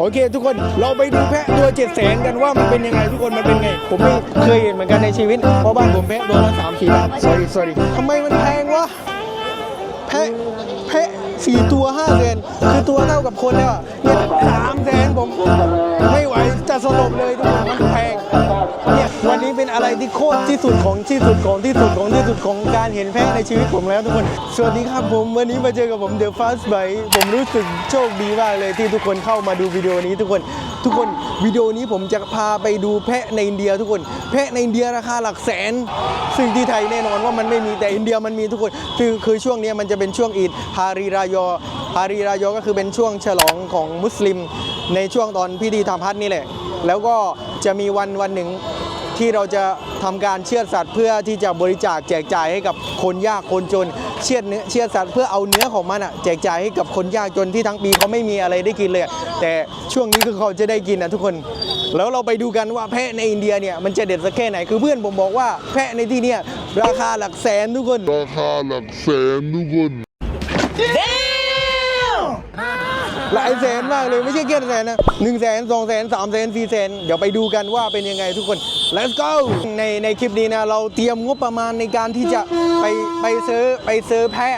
โอเคทุกคนเราไปดูแพะตัวเจ็ดแสนกันว่ามันเป็นยังไงทุกคนมันเป็นไง ผมไม่เคยเห็นเหมือนกันในชีวิตเพราะบ้านผมแพะตัวละสามสี่บาท sorry sorry ทำไมมันแพงวะแพะแพะ สี่ตัวห้าแสนคือตัวเท่ากับคนแล้วอะเนี่ยสามแสนผมไม่ไหวจะสลบเลยทุกคนมันแพงเนี่ยวันนี้เป็นอะไรที่โคตรที่สุดของที่สุดของที่สุดของที่สุดของการเห็นแพะในชีวิตผมแล้วทุกคน สวัสดีครับผมวันนี้มาเจอกับผม The Fast Bite ผมรู้สึกโชคดีมากเลยที่ทุกคนเข้ามาดูวิดีโอนี้ทุกคน ทุกคนวิดีโอนี้ผมจะพาไปดูแพะในอินเดียทุกคน แพะในอินเดียราคาหลักแสน ซึ่งที่ไทยแน่นอนว่ามันไม่มีแต่อินเดียมันมีทุกคนคือคือช่วงนี้มันจะเป็นช่วงอีดฮารีรายอฮารีรายอก็คือเป็นช่วงฉลองของมุสลิม ในช่วงตอนพิธีทำฮัจญ์นี่แหละ แล้วก็จะมีวันวันหนึ่งที่เราจะทำการเชือดสัตว์เพื่อที่จะบริจาคแจกจ่ายให้กับคนยากคนจน เชือดเนื้อเชือดสัตว์เพื่อเอาเนื้อของมันอะแจกจ่ายให้กับคนยากจนที่ทั้งปีเขาไม่มีอะไรได้กินเลย แต่ช่วงนี้คือเขาจะได้กินนะทุกคน แล้วเราไปดูกันว่าแพะในอินเดียเนี่ยมันจะเด็ดสักแค่ไหนคือเพื่อนผมบอกว่าแพะในที่เนี่ยราคาหลักแสนทุกคน ราคาหลักแสนทุกคน หลายแสนมากเลยไม่ใช่แค่แสนนะหนึ่งแสนสองแสนสามแสนสี่แสนเดี๋ยวไปดูกันว่าเป็นยังไงทุกคน let's go ในในคลิปนี้นะ เราเตรียมงบประมาณในการที่จะไปไปซื้อไปซื้อแพะ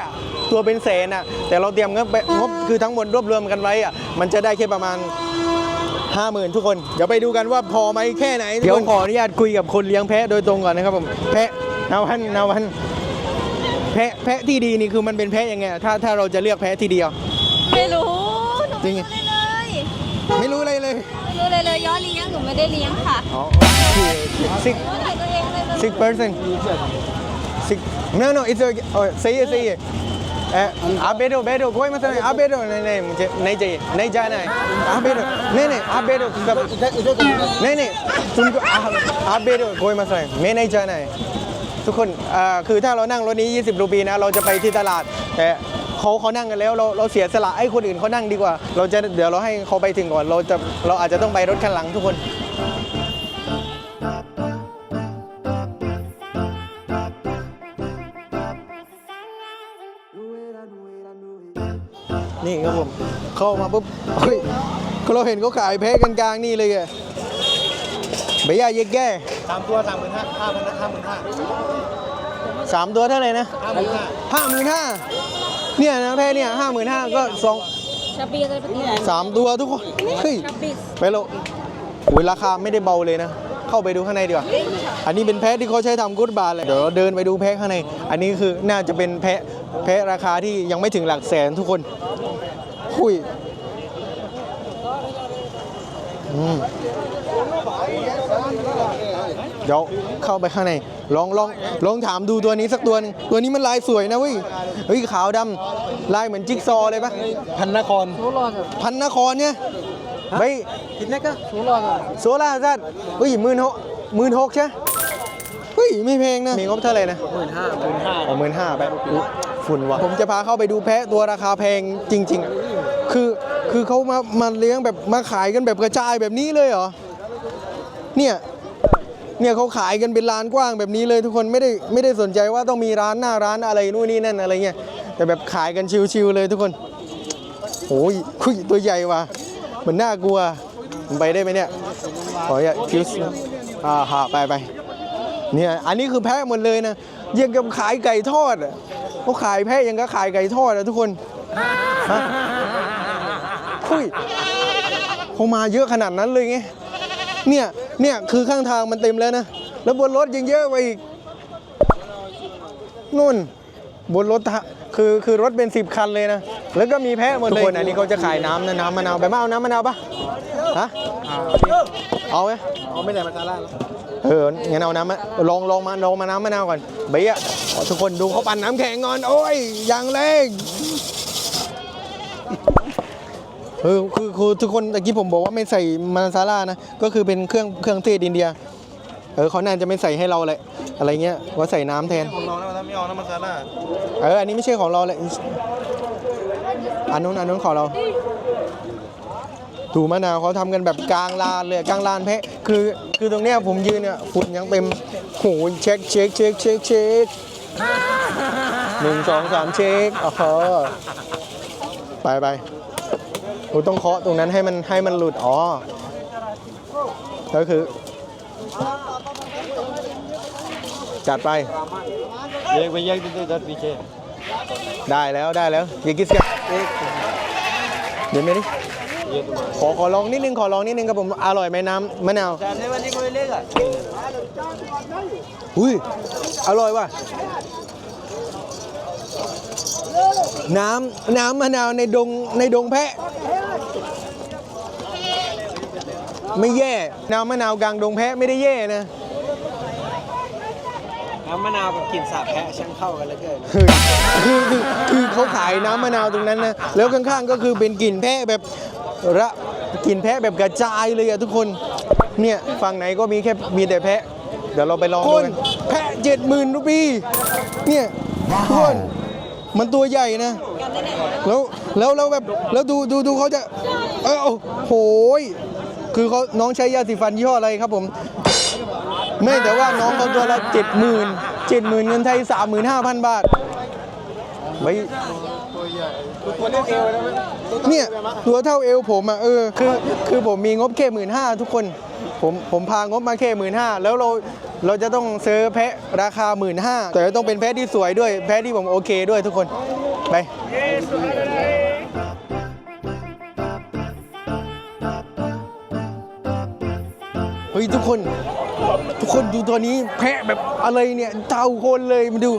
ตัวเป็นแสนอะ แต่เราเตรียมงบไปงบคือทั้งหมดรวบรวมกันไว้อะ มันจะได้แค่ประมาณห้าหมื่นทุกคน เดี๋ยวไปดูกันว่าพอไหมแค่ไหนเดี๋ยวขออนุญาตคุยกับคนเลี้ยงแพะโดยตรงก่อนนะครับผมแพะนาวันนาวัน แพะแพะที่ดีนี่คือมันเป็นแพะยังไงอะถ้าถ้าเราจะเลือกแพะที่เดียว ไม่รู้หนู จริ ไม่ ง รู้เลยเลย ไม่รู้อะไรเลย ไม่รู้เลยเลยย้อนเลี้ยงหนูไม่ได้เลี้ยงค่ะ อ๋อซิก หนูถ่ายตัวเองเลย ซิก person ซิก no no it's okay oh सही है सही है ए, आप बैठो बैठो कोई मसला नहीं आप बैठो नहीं नहीं मुझे नहीं चाहिए नहीं जाना है आप बैठो नहीं नहीं आप बैठो सब नहीं नहीं तुमको आप, आप बैठो कोई मसला नहीं मैं नहीं जाना है ทุกคนคือถ้าเรานั่งรถนี้ 20 รูปีนะ เราจะไปที่ตลาด แต่เขาเขานั่งกันแล้วเราเราเสียสละให้คนอื่นเขานั่งดีกว่า เราจะเดี๋ยวเราให้เขาไปถึงก่อน เราจะเราอาจจะต้องไปรถคันหลังทุกคนนี่ครับผมเข้ามาปุ๊บเฮ้ยเราเห็นเขาขายแพ้กันกลางนี่เลยอะเบียร์เยกแก่ สามตัวสามหมื่นห้าห้าพันห้าหมื่นห้าสามตัวเท่าไหร่นะห้าหมื่นห้าห้าหมื่นห้าเนี่ยนะแพ้เนี่ยห้าหมื่นห้าก็สองชาบีเลยปะเนี่ยสามตัวทุกคนเฮ้ยชาบีไปแล้วโอ้ยราคาไม่ได้เบาเลยนะ เข้าไปดูข้างในดีกว่า อันนี้เป็นแพะที่เขาใช้ทำกุดบาร์เลย เดี๋ยวเราเดินไปดูแพะข้างใน อันนี้คือน่าจะเป็นแพะแพะราคาที่ยังไม่ถึงหลักแสนทุกคนหุยอืม เดี๋ยวเข้าไปข้างใน ลองลองลองถามดูตัวนี้สักตัวหนึงตัวนี้มันลายสวยนะเว้ยเฮ้ยขาวดำลายเหมือนจิ๊กซอว์เลยปะพันนคร พันนครเนี่ยเฮ้ยคิดแน่ก็สูงรอดโซล่าซัดเฮ้ยหมื่นหกหมื่นหกใช่เฮ้ยไม่แพงนะมีงบเท่าไหร่นะหมื่นห้าหมื่นห้าอ๋อหมื่นห้าแบบอุ๊ยฝุ่นว่ะผมจะพาเข้าไปดูแพะตัวราคาแพงจริงๆอะคือ คือเขามามาเลี้ยงแบบมาขายกันแบบกระจายแบบนี้เลยเหรอ เนี่ย เนี่ยเขาขายกันเป็นร้านกว้างแบบนี้เลยทุกคนไม่ได้ไม่ได้สนใจว่าต้องมีร้านหน้าร้านอะไรนู่นนี่นั่นอะไรเงี้ย แต่แบบขายกันชิวๆเลยทุกคนโอ้ยคุยตัวใหญ่ว่ะเหมือนน่ากลัวมันไปได้ไหมเนี่ย ขออย่าคิวส์อ่าหาไปไปเนี่ย อันนี้คือแพะหมดเลยนะยังกับขายไก่ทอดเขาขายแพะยังก็ขายไก่ทอดอะทุกคน คุยเขามาเยอะขนาดนั้นเลยไงเนี่ยเนี่ยคือข้างทางมันเต็มแล้วนะแล้วบนรถยังเยอะไปอีกนู่นบนรถทะคือคือรถเป็นสิบคันเลยนะ แล้วก็มีแพะหมดเลยทุกคนอันนี้เขาจะขายน้ำนะน้ำมะนาวไปมาเอาน้ำมะนาวปะฮะเอาไหมเอาไม่ได้มาซาร่าแล้วเอองั้นเอาน้ำมะลองลองมาลองมาน้ำมะนาวก่อนเบียร์อ๋อทุกคนดูเขาปั่นน้ำแข็งก่อนโอ้ยอย่างแรง เออคือคือทุกคนตะกี้ผมบอกว่าไม่ใส่มาซาร่านะ ก็คือเป็นเครื่องเครื่องเทศอินเดีย เออเขาน่าจะไม่ใส่ให้เราเลยอะไรเงี้ยว่าใส่น้ำแทน ของเรานะถ้าไม่เอานะมาซาร่าเออ อันนี้ไม่ใช่ของเราเลยอันนู้นอันนู้นของเรา ดูมะนาวเขาทำกันแบบกลางลานเลยกลางลานแพะ คือ คือตรงเนี้ยผมยืนเนี่ยฝุ่นยังเต็มโหเช็คเช็คเช็คเช็คเช็คหนึ่งสองสามเช็คอ๋อไปไป ผมต้องเคาะตรงนั้นให้มันให้มันหลุดอ๋อก็คือ จัดไป เยกไปเยกที่ดัดพีเชได้แล้วได้แล้วยังกินเสียเดี๋ยวไม่ดิขอขอลองนิดนึงขอลองนิดนึงครับผมอร่อยไหมน้ำมะนาวอุ้ยอร่อยว่ะน้ำน้ำมะนาวในดงในดงแพะ ไม่แย่ น้ำมะนาวกลางดงแพะไม่ได้แย่นะ น้ำมะนาวกับกลิ่นสาบแพะช่างเข้ากันเหลยเกินคือคือคือเขาขายน้ำมะนาวตรงนั้นนะ แล้วข้างๆก็คือเป็นกลิ่นแพะแบบระกลิ่นแพะแบบกระจายเลยอะทุกคน เนี่ยฝั่งไหนก็มีแค่มีแต่แพะ เดี๋ยวเราไปลองดูกันแพะเจ็ดหมื่นรูปีเนี่ยทุกคนมันตัวใหญ่นะ แล้วแล้วแล้วแบบแล้วดูดูดูเขาจะ เออโอ้โหย คือเขาน้องใช้ยาสีฟันยี่ห้ออะไรครับผม ไม่แต่ว่าน้องเขาตัวละเจ็ดหมื่นเจ็ดหมื่นเงินไทยสามหมื่นห้าพันบาทไม่เนี่ยตัวเท่าเอวผมอะเออคือคือผมมีงบแค่หมื่นห้าทุกคนผมผมพางบมาแค่หมื่นห้าแล้วเราเราจะต้องซื้อแพะราคาหมื่นห้าแต่ต้องเป็นแพะที่สวยด้วย แพะที่ผมโอเคด้วยทุกคนไป เฮ้ยทุกคน ทุกคนดูตัวนี้แพะแบบอะไรเนี่ยเต่าคนเลยมาดู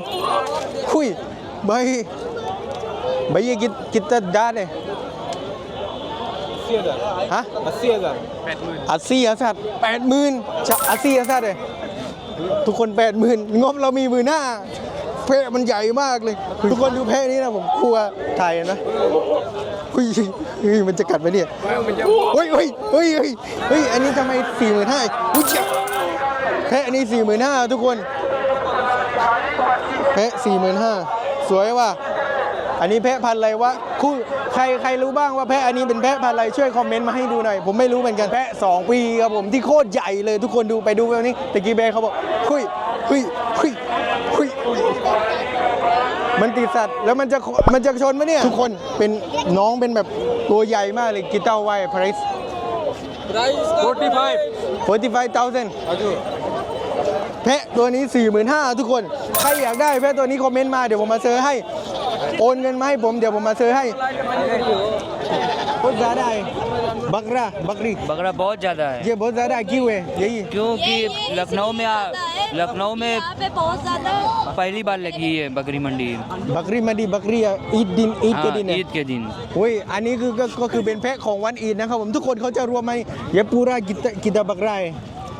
คุยใบใบยี่กิกิตดาเนี่ยฮะอาเซียสัตว์อาเซียสัตว์แปดหมื่นอาเซียสัตว์เลยทุกคนแปดหมื่นงบเรามีหมื่นห้าแพะมันใหญ่มากเลย ทุกคนดูแพะนี้นะผมกลัวไทยนะ เฮ้ยเฮ้ยมันจะกัดไหมเนี่ยเฮ้ยเฮ้ยเฮ้ยเฮ้ยเฮ้ยอันนี้ทำไมสี่หมื่นห้าอุ้ยเจ้าแพะอันนี้สี่หมื่นห้าทุกคนแพะสี่หมื่นห้าสวยว่ะอันนี้แพะพันธุ์อะไรวะคู่ใครใครรู้บ้างว่าแพะอันนี้เป็นแพะพันธุ์อะไรช่วยคอมเมนต์มาให้ดูหน่อยผมไม่รู้เหมือนกันแพะ2ปีครับผมที่โคตรใหญ่เลยทุกคนดูไปดูแบบนี้ตะกี้แบร์เขาบอกคุยคุยคุยคุย มันติดสัตว์แล้วมันจะมันจะชนไหมเนี่ย ทุกคนเป็นน้องเป็นแบบตัวใหญ่มากเลยกิตเต้าไวพริส प्राइस फोर्टी फाइव 45,000 แพะตัวนี้ 45,000ทุกคน ใครอยากได้แพะตัวนี้คอมเมนต์มาเดี๋ยวผมมาซื้อให้ โอนเงินมาให้ผมเดี๋ยวผมมาซื้อให้ बहुत ज्यादा है बकरा बकरी बकरा बहुत ज़्यादा है ये बहुत ज्यादा क्यों है यही क्योंकि लखनऊ में आ- लखनऊ में यहाँ पे बहुत ज्यादा पहली बार लगी है बकरी मंडी बकरी मंडी बकरी है ईद दिन ईद के हाँ, दिन है ईद के दिन โอ้ยอันนี้คือก็ก็คือเป็นแพะของวันอีดนะครับผมทุกคนเขาจะรวมมาये पूरा कितना कितना बकरा है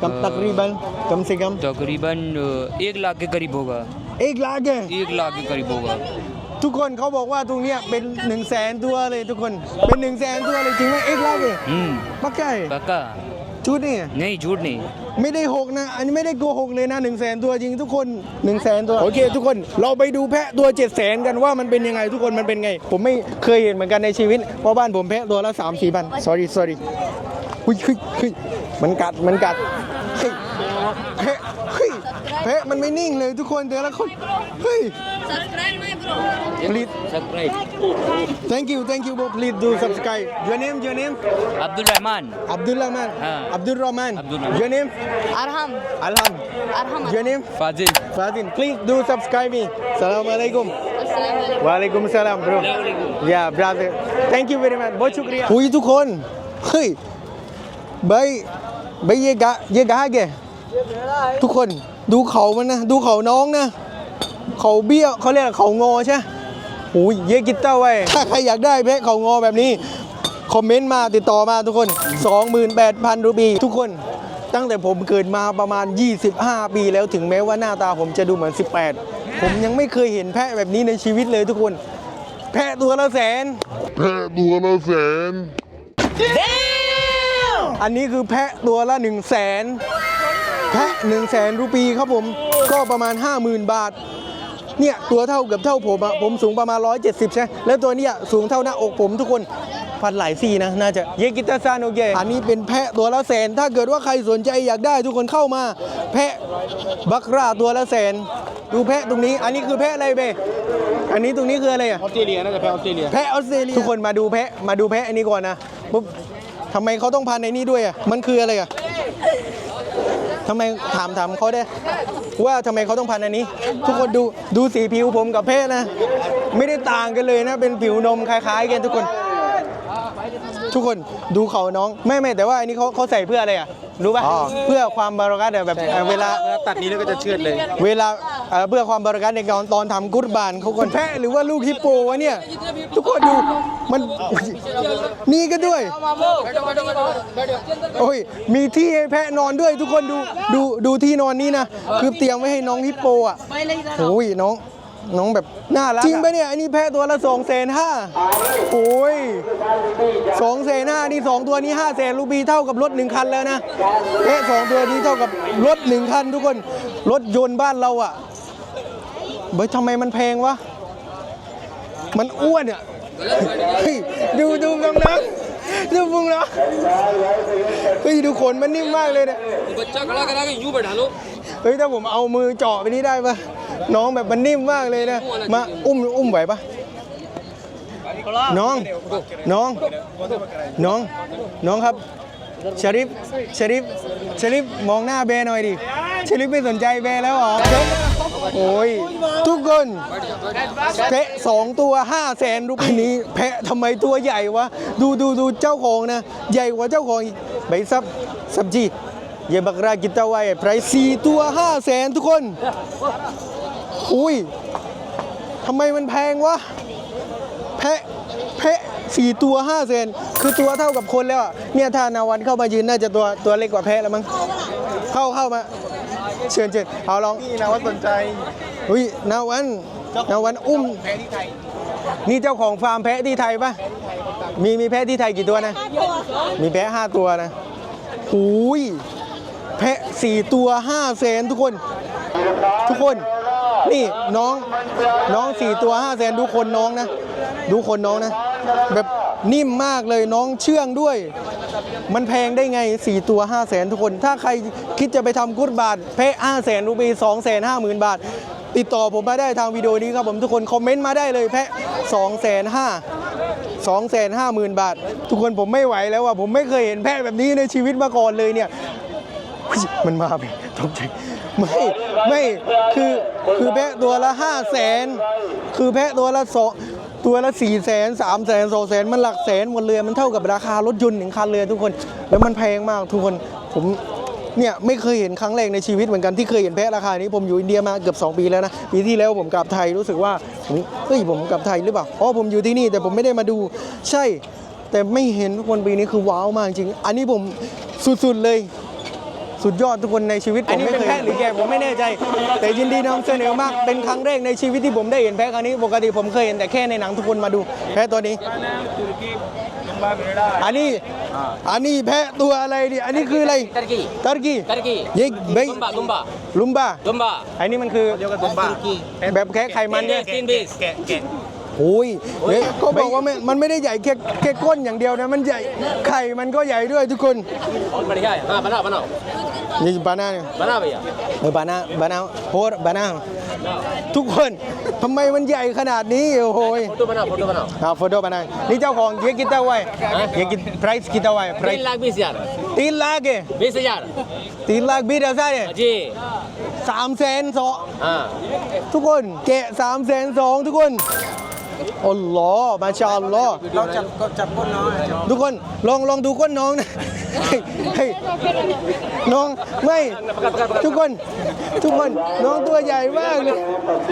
कम तकरीबन कम से कम तकरीबन अ, एक लाख के करीब होगा एक लाख है एक लाख के करीब होगा ทุกคนเขาบอกว่าตรงเนี้ยเป็น1นึ่งแสนตัวเลยทุกคนเป็น1นึ่งแสนตัวเลยจริงไหมเอกลักษณ์เลย हम्म ปักไก่ पक्का ชุดนี่ नहीं झूठ नहीं ไม่ได้หกนะ อันนี้ไม่ได้โกหกเลยนะ1นึ่งแสนตัวจริงทุกคน1นึ่งแสนตัวโอเคทุกคนเราไปดูแพะตัว7จ็ดแสนกันว่ามันเป็นยังไงทุกคนมันเป็นไง ผมไม่เคยเห็นเหมือนกันในชีวิตเพราะบ้านผมแพะตัวละ3 4มสี่พัน sorry sorry หุ้ยเฮ้ยเฮ้ยมันกัดมันกัดเฮ้ยแพะ เฮ้ยแพะมันไม่นิ่งเลยทุกคนแต่ละคนเฮ้ย subscribe my bro please subscribe thank you thank you bro please do subscribe your name your name Abdul Rahman Abdul Rahman. हाँ. Abdul Rahman. Abdul Rahman. Your name? Arham Alham. Arham Your name? Fazil Fadin. Please do subscribe me. Salam alaikum. अस्सलाम वालेकुम Walaikum salam bro. Yeah brother. Thank you very much. बहुत शुक्रिया. हुईทุกคนเฮ้ยใบใบเยกะเยกะแกทุกคน ดูเขามันนะ ดูเขาน้องนะ เขาเบี้ยวเขาเรียกอะไรเขางอใช่โอ้ยเยกิตเต้าไว้ ถ้าใครอยากได้แพะเขางอแบบนี้ คอมเมนต์มาติดต่อมาทุกคน 28,000 รูปี ทุกคนตั้งแต่ผมเกิดมาประมาณ 25 ปีแล้วถึงแม้ว่าหน้าตาผมจะดูเหมือน 18 ผมยังไม่เคยเห็นแพะแบบนี้ในชีวิตเลยทุกคน แพะตัวละแสน แพะตัวละแสน อันนี้คือแพะตัวละ1 0 0 0 0แสน แพะ1 0 0 0 0แสนรูปีครับผมก็ประมาณ 50,000 บาท เนี่ย ตัวเท่ากับเท่าผมอะผมสูงประมาณ 170 ใช่ แล้วตัวเนี้ยสูงเท่าหน้าอกผมทุกคนพันหลายซี่นะ น่าจะเยกิตาซานโอเคอันนี้เป็นแพะตัวละแสน ถ้าเกิดว่าใครสนใจอยากได้ทุกคนเข้ามา แพะบักราตัวละแสน ดูแพะตรงนี้ อันนี้คือแพะอะไรเบอันอันนี้ตรงนี้คืออะไรอะออสเตรเลียน่าจะแพ้ออสเตรเลีย แพะออสเตรเลีย ทุกคนมาดูแพะ มาดูแพะอันนี้ก่อนนะปุ๊บทำไมเขาต้องพันในนี้ด้วยอะมันคืออะไรอะ ทำไมถามถามเขาได้ ว่าทำไมเขาต้องพันอันนี้ ทุกคนดูดูสีผิวผมกับเพศนะ ไม่ได้ต่างกันเลยนะ เป็นผิวนมคล้ายๆกันทุกคน ทุกคนดูเขาน้องไม่ไม่แต่ว่าอันนี้เขาเขาใส่เพื่ออะไรอะรู้ป่ะเพื่อความบารักัตอะแบบเอ่อเวลาตัดนี้แล้วก็จะเชือดเลย เวลาเอ่อเพื่อความบริการในการตอนทำกุศบานเขาคนแพะหรือว่าลูกฮิปโปวะเนี่ย ทุกคนดูมันนี่ก็ด้วย โอ้ย มีที่ให้แพะนอนด้วยทุกคนดูดูดูที่นอนนี้นะ คือเตรียมไว้ให้น้องฮิปโปอะโอ้ยน้อง น้องแบบน่ารักจริงปะเนี่ยไอ้นี้แพะตัวละสองเซนห้าโอ้ยสองเซนห้านี่สองตัวนี้ห้าเซนรูปีเท่ากับรถหนึ่งคันแล้วนะแพะสองตัวนี้เท่ากับรถหนึ่งคันทุกคนรถยนต์บ้านเราอะเบ้ยทำไมมันแพงวะมันอ้วนอะดูดูกำลังดูพุงเนาะเฮ้ยดูขนมันนิ่มมากเลยเนี่ยเฮ้ยถ้าผมเอามือเจาะไปนี้ได้ปะ น้องแบบมันนิ่มมากเลยนะ มาอุ้มอุ้มไหวปะน้อง น้อง น้อง น้องครับชาริฟชาริฟชาริฟมองหน้าเบหน่อยดิชาริฟไม่สนใจเบแล้วเหรอโอ้ยทุกคนแพะสองตัวห้าแสนรูปีนี้ แพะทำไมตัวใหญ่วะ ดูดูดูเจ้าของนะ ใหญ่กว่าเจ้าของอีกใบซับซับจีเยบักรากิตาวายไพรสี่ตัวห้าแสนทุกคน อุ้ยทำไมมันแพงวะ แพะ แพะสี่ตัวห้าแสนคือตัวเท่ากับคนแล้วอะเนี่ยถ้านาวันเข้ามายืนน่าจะตัวตัวเล็กกว่าแพะแล้วมั้ง เข้าเข้ามา เชิญเชิญเอาลอง นี่นะว่าสนใจอุ้ยนาวันนาวันอุ้มนี่เจ้าของฟาร์มแพะที่ไทยปะมีมีแพะที่ไทยกี่ตัวนะ มีแพะห้าตัวนะหูยแพะสี่ตัวห้าแสนทุกคน ทุกคน นี่น้องน้องสี่ตัวห้าแสนดูคนน้องนะ ดูคนน้องนะ แบบนิ่มมากเลยน้องเชื่องด้วย มันแพงได้ไง4ตัว5 0 0แสนทุกคน ถ้าใครคิดจะไปทำกุดบาทเพะ5แสนรูปี2แสนห้าหมื่นบาท ติดต่อผมมาได้ทางวิดีโอนี้ครับผมทุกคนคอมเมนต์มาได้เลยแพะ2แสนห้าสองแสนห้าหมื่นบาท ทุกคนผมไม่ไหวแล้วว่ะผมไม่เคยเห็นแพะแบบนี้ในชีวิตมาก่อนเลยเนี่ยเฮ้ยมันมาไปตกใจ ไม่ไม่คือคือแพะตัวละห้าแสนคือแพะตัวละสองตัวละสี่แสนสามแสนสองแสนมันหลักแสนหมดเลยมันเท่ากับราคารถยนต์หนึ่งคันเลยทุกคน แล้วมันแพงมากทุกคนผมเนี่ยไม่เคยเห็นครั้งแรกในชีวิตเหมือนกันที่เคยเห็นแพะราคานี้ผมอยู่อินเดียมาเกือบ 2 ปีแล้วนะปีที่แล้วผมกลับไทยรู้สึกว่าเฮ้ยผมกลับไทยหรือเปล่าอ๋อผมอยู่ที่นี่แต่ผมไม่ได้มาดู ใช่ แต่ไม่เห็นทุกคนปีนี้คือว้าวมากจริง อันนี้ผมสุดๆเลย สุดยอดทุกคนในชีวิตผอันมนี้ไม่เป็นคยแพะหรือแกะผมไม่แน่ใจ แต่ยินดีน้องเสนอมากเป็นครั้งแรกในชีวิตที่ผมได้เห็นแพะครั้งนี้ปกติผมเคยเห็นแต่แค่ในหนังทุกคนมาดู แพะตัวนี้ อันนี้อันนี้แพะตัวอะไรดิอันนี้คืออะไรตุรกีตุรกีตุรกียิกเบย Domba Domba ลุมบ้า Domba อันนี้มันคือแบบแค่ไขมันเนี่ย Tin beef แกะ อ้ยเฮ้ยเขาบอกว่าไม่มันไม่ได้ใหญ่แค่แค่ก้นอย่างเดียวนะ มันใหญ่ไข่มันก็ใหญ่ด้วยทุกคน बहुत बढ़िया है हाँ बनाओ बनाओ นี่บานาเนี่ย बनाओ भैया เออบานาบานาโพสบานาทุกคนทำไมมันใหญ่ขนาดนี้โอ้โหย फोटो बनाओ फोटो बनाओ อ่าโฟโต้บานานี่เจ้าของเยกิตาไว้เยกิไพรซ์กิตาไว้ไพร तीन ซ์ लाख बीस हजार ตีนลากเก बीस हजार ตีนลากบีดาซ่าเนี่ย जी สามแสนสอง हाँ ทุกคนแกะสามแสนสองทุกคน อัลลอฮ์มาชาอัลลอฮ์เราจับก็จับก้นน้องทุกคนลองลองดูก้นน้องนะเฮ้ยเฮ้ยน้องไม่ทุกคน ทุกคนน้องตัวใหญ่มากเลย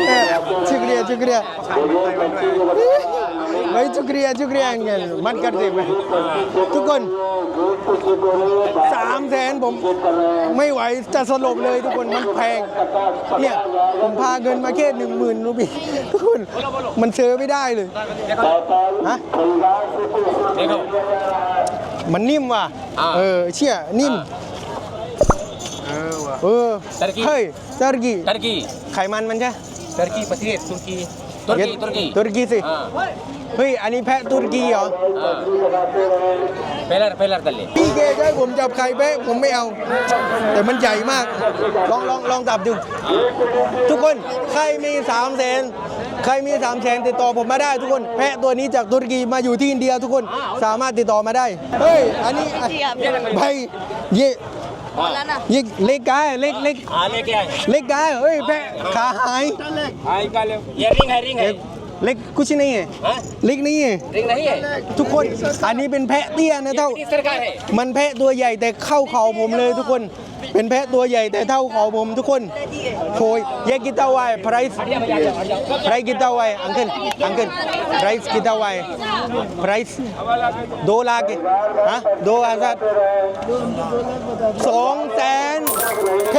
เอ่อชุกเรียชุกเรียไม่ชุกเรีย ชุกเรียเงี้ยมันกันสิไหมทุกคนสามแสนผมไม่ไหวจะสลบเลยทุกคนมันแพงเนี่ยผมพาเงินมาแค่หนึ่งหมื่นรูปีทุกคนมันเซอร์ไม่ได้เลยฮะ देखो มันนิ่มว่ะ อ่า เออ เชี่ย นิ่ม เออว่ะ เออ Turkey เฮ้ยตาร์กี टर्की ไขมันมันใช่ टर्की प्रदेश तुर्की तुर्की तुर्की ตุรกีสิ हाँ เฮ้ย อันนี้แพะตุรกีเหรอ Pelar, pelar, dale. พี่เกจะให้ผมจับใครแพะผมไม่เอา แต่มันใหญ่มาก ลองลองลองจับดู ทุกคนใครมีสามแสนใครมีสามแสนติดต่อผมมาได้ทุกคนแพะตัวนี้จากตุรกีมาอยู่ที่อินเดียทุกคนสามารถติดต่อมาได้เฮ้ยอันนี้ใบเย่ยิ่เล็กกายเล็กเล็ก Ah, le que เล็กกายเฮ้ยแพะขาหาย Ahí, cale. Y el ring, el ring, el. ล็กกุชนี่ไง हाँ เล็กนี่ไง रिंग नहीं है ทุกคน อันนี้เป็นแพะเตี้ยนะเท่า किस सरकार है มันแพะตัวใหญ่แต่เข้าเข่าผมเลยทุกคน เป็นแพะตัวใหญ่แต่เท่าเข่าผมทุกคนโอยแยกกิตาวายไพรส์ไพรส์กิตาวายอังเคิลอังเคิลไพรส์กิตาวายไพรส์โดลาเกฮะโดอาซัดสองแสนแ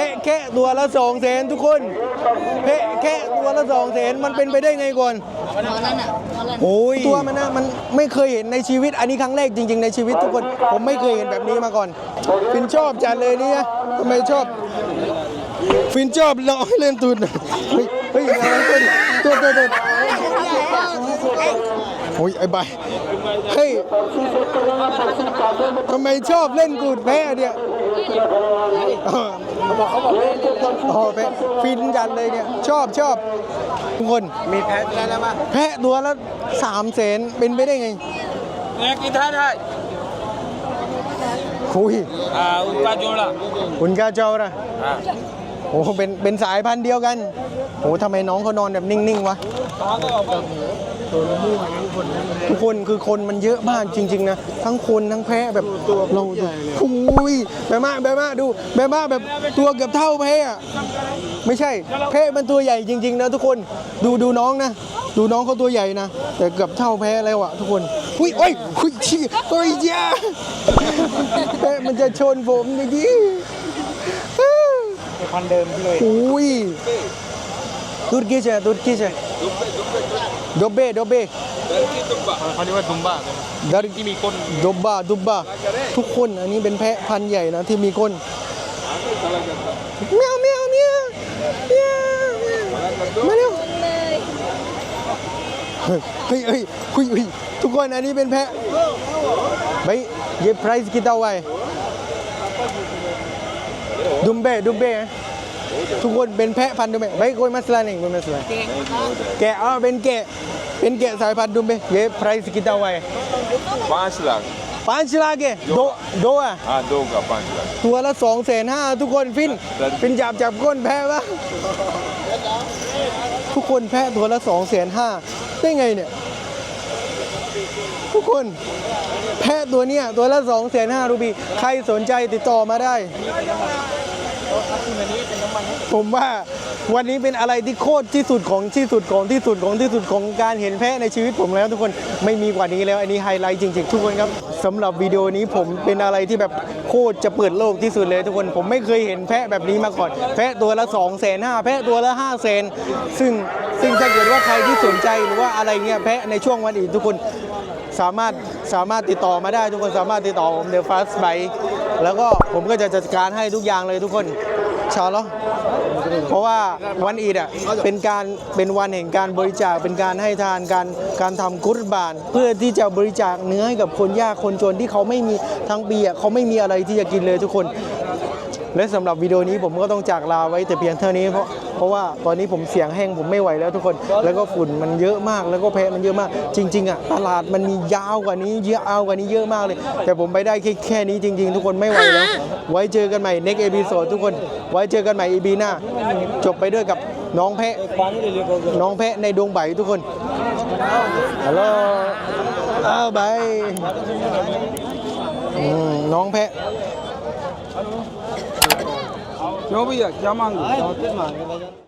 ค่แค่แค่ตัวละสองแสนทุกคนแค่แค่ตัวละสองแสนมันเป็นไปได้ไงก่อนโอ้ยตัวมันนะมันไม่เคยเห็นในชีวิต อันนี้ครั้งแรกจริง ๆในชีวิตทุกคน ผมไม่เคยเห็นแบบนี้มาก่อน ฟินชอบจัดเลยเนี่ยทำไมชอบ ฟินชอบเราให้เล่นตูดหน่อยเฮ้ยเฮ้ยอะไรตัวตัวตัวตัวโอ้ยไอ้ใบเฮ้ยทำไมชอบเล่นกูดแพ้เนี่ย เขาบอกเขาบอกเล่เนเล่นอ้ปฟินกันเลยเนี่ย ชอบชอบทุกคนมีแพ้แล้วนะมาแพะตัวละสามเซนเป็นไปได้ไงเงี้ยกินท่าได้คุยอ่าอุนกาโจระอุนกาโจระโอ้เป็นเป็นสายพันธุ์เดียวกันโอ้ทำไมน้องเขานอนแบบนิ่งๆวะ ทุกคนคือคนมันเยอะมากจริง ๆ นะ ทั้งคนทั้งแพะแบบเราโอ้ยแบบมาแบบมาดูแบบมาแบบตัวเกือบเท่าแพะอะไม่ใช่ แพะมันตัวใหญ่จริง ๆ นะทุกคนดูดูน้องนะ ดูน้องเขาตัวใหญ่นะ แต่เกือบเท่าแพะแล้วอะทุกคนอุ้ยโอ้ยอุ้ยชี้โอ้ยจ้าแพะมันจะชนผมอย่างนี้พันเดิมที่เลยอุ้ยตุรกีใช่ตุรกีใช่ดอบเบ้ดอบเบ้เขาเรียกว่าดุมบ้าดาริที่มีก้นดุบบาดุบบาทุกคนอันนี้เป็นแพะพันธุ์ใหญ่นะที่มีก้นเมียวเมียวเมียวเมียวมาเร็วเฮ้ยเฮ้ยเฮ้ยคุยคุยทุกคนอันนี้เป็นแพะไปเย็บไพรส์กี่เท่าไหร่ดุมเบ้ดุมเบ้ ทุกคนเป็นแพะพันธุ์ดุมเบ้ไปคุยมาสลานี่คุยมาสลาแกะอ๋อเป็นแกะเป็นแกะสายพันธุ์ดุมเบ้เย็บไพรส์กี่เท่าไหร่ पाँच लाख पाँच लाख है दो दो है हाँ दो का पाँच लाख ตัวละสองแสนห้าทุกคนฟิน ฟินจับจับก้นแพ้ปะทุกคนแพ้ตัวละสองแสนห้าได้ไงเนี่ย ทุกคนแพะตัวเนี้ยตัวละสองแสนห้ารูปี ใครสนใจติดต่อมาได้ ผมว่าวันนี้เป็นอะไรที่โคตรที่สุดของที่สุดของที่สุดของที่สุดของการเห็นแพะในชีวิตผมแล้วทุกคนไม่มีกว่านี้แล้วอันนี้ไฮไลท์จริงๆ ทุกคนครับสำหรับวิดีโอนี้ผมเป็นอะไรที่แบบโคตรจะเปิดโลกที่สุดเลยทุกคนผมไม่เคยเห็นแพะแบบนี้มาก่อนแพะตัวละ2องแสนห้าแพะตัวละ5้าแสนซึ่งซึ่งถ้าเกิดว่าใครที่สนใจหรือว่าอะไรเงี้ยแพะในช่วงวันอีกทุกคน สามารถสามารถติดต่อมาได้ทุกคนสามารถติดต่อผมเดอะฟาสไบแล้วก็ผมก็จะจัดการให้ทุกอย่างเลยทุกคนชาลอเพราะว่าวันอีดอะเป็นการเป็นวันแห่งการบริจาคเป็นการให้ทานการการทำกุรบาน เพื่อที่จะบริจาคเนื้อให้กับคนยากคนจนที่เขาไม่มีทั้งปีอะเขาไม่มีอะไรที่จะกินเลยทุกคน และสำหรับวิดีโอนี้ผมก็ต้องจากลาไว้แต่เพียงเท่านี้เพราะ เพราะว่าตอนนี้ผมเสียงแห้งผมไม่ไหวแล้วทุกคน แล้วก็ฝุ่นมันเยอะมาก แล้วก็แพ้มันเยอะมาก จริงๆอะตลาดมันมียาวกว่านี้เยอะเอากว่านี้เยอะมากเลย แต่ผมไปได้แค่แค่นี้จริง ๆ ทุกคนไม่ไหวแล้ว ไว้เจอกันใหม่ next episode ทุกคน ไว้เจอกันใหม่ EP หน้า จบไปด้วยกับน้องแพะ น้องแพะในดวงใบทุกคน ฮัลโหลอ้าวใบน้องแพะ क्यों भैया क्या मांग